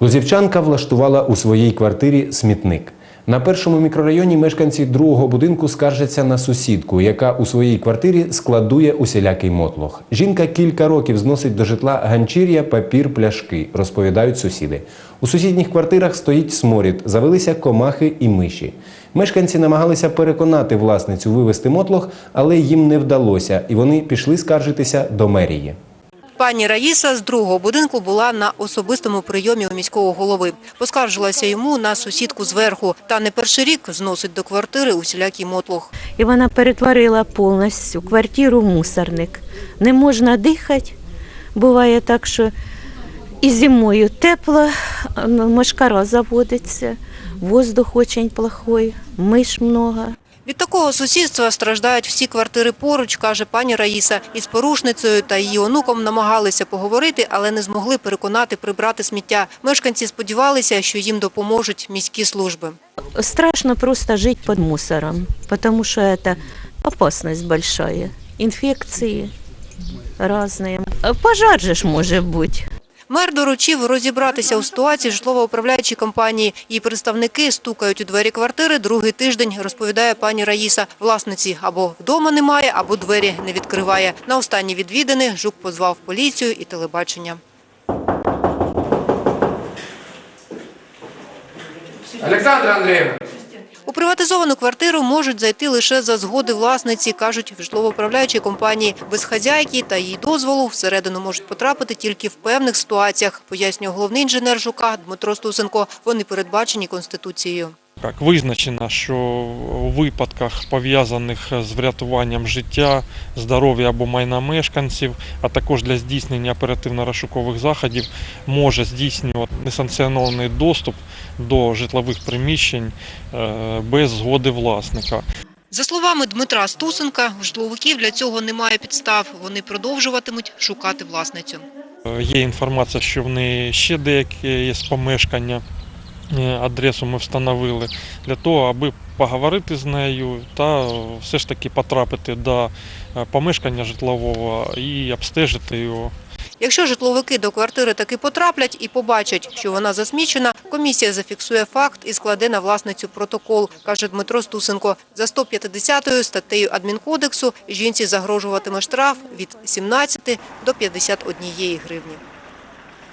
Лозівчанка влаштувала у своїй квартирі смітник. На першому мікрорайоні мешканці другого будинку скаржаться на сусідку, яка у своїй квартирі складує усілякий мотлох. Жінка кілька років зносить до житла ганчір'я, папір, пляшки, розповідають сусіди. У сусідніх квартирах стоїть сморід, завелися комахи і миші. Мешканці намагалися переконати власницю вивезти мотлох, але їм не вдалося, і вони пішли скаржитися до мерії. Пані Раїса з другого будинку була на особистому прийомі у міського голови. Поскаржилася йому на сусідку зверху. Та не перший рік зносить до квартири усілякий мотлох. І вона перетворила повністю квартиру в мусорник. Не можна дихати. Буває так, що і зимою тепло, мошкара заводиться, воздух дуже плохой, миш много. Від такого сусідства страждають всі квартири поруч, каже пані Раїса. Із порушницею та її онуком намагалися поговорити, але не змогли переконати прибрати сміття. Мешканці сподівалися, що їм допоможуть міські служби. Страшно просто жить под мусором, потому что это опасность большая. Инфекции разные. А Пожар же ж може бути. Мер доручив розібратися у ситуації житлово-управляючій компанії. Її представники стукають у двері квартири другий тиждень, розповідає пані Раїса. Власниці або вдома немає, або двері не відкриває. На останні відвідини Жук позвав поліцію і телебачення. Олександра Андріївна! У приватизовану квартиру можуть зайти лише за згоди власниці, кажуть в житлово-управляючій компанії. Без хазяйки та її дозволу всередину можуть потрапити тільки в певних ситуаціях, пояснює головний інженер Жука Дмитро Стусенко. Вони передбачені Конституцією. Як визначено, що у випадках пов'язаних з врятуванням життя, здоров'я або майна мешканців, а також для здійснення оперативно-розшукових заходів може здійснювати несанкціонований доступ до житлових приміщень е, без згоди власника. За словами Дмитра Стусенка, у житловиків для цього немає підстав. Вони продовжуватимуть шукати власницю. Е, Є інформація, що в неї ще деякі є помешкання. Е, Адресу ми встановили для того, аби поговорити з нею та все ж таки потрапити до е, помешкання житлового і обстежити його. Якщо житловики до квартири таки потраплять і побачать, що вона засмічена, комісія зафіксує факт і складе на власницю протокол, каже Дмитро Стусенко. За 150 статтею адмінкодексу жінці загрожуватиме штраф від 17 до 51 гривні.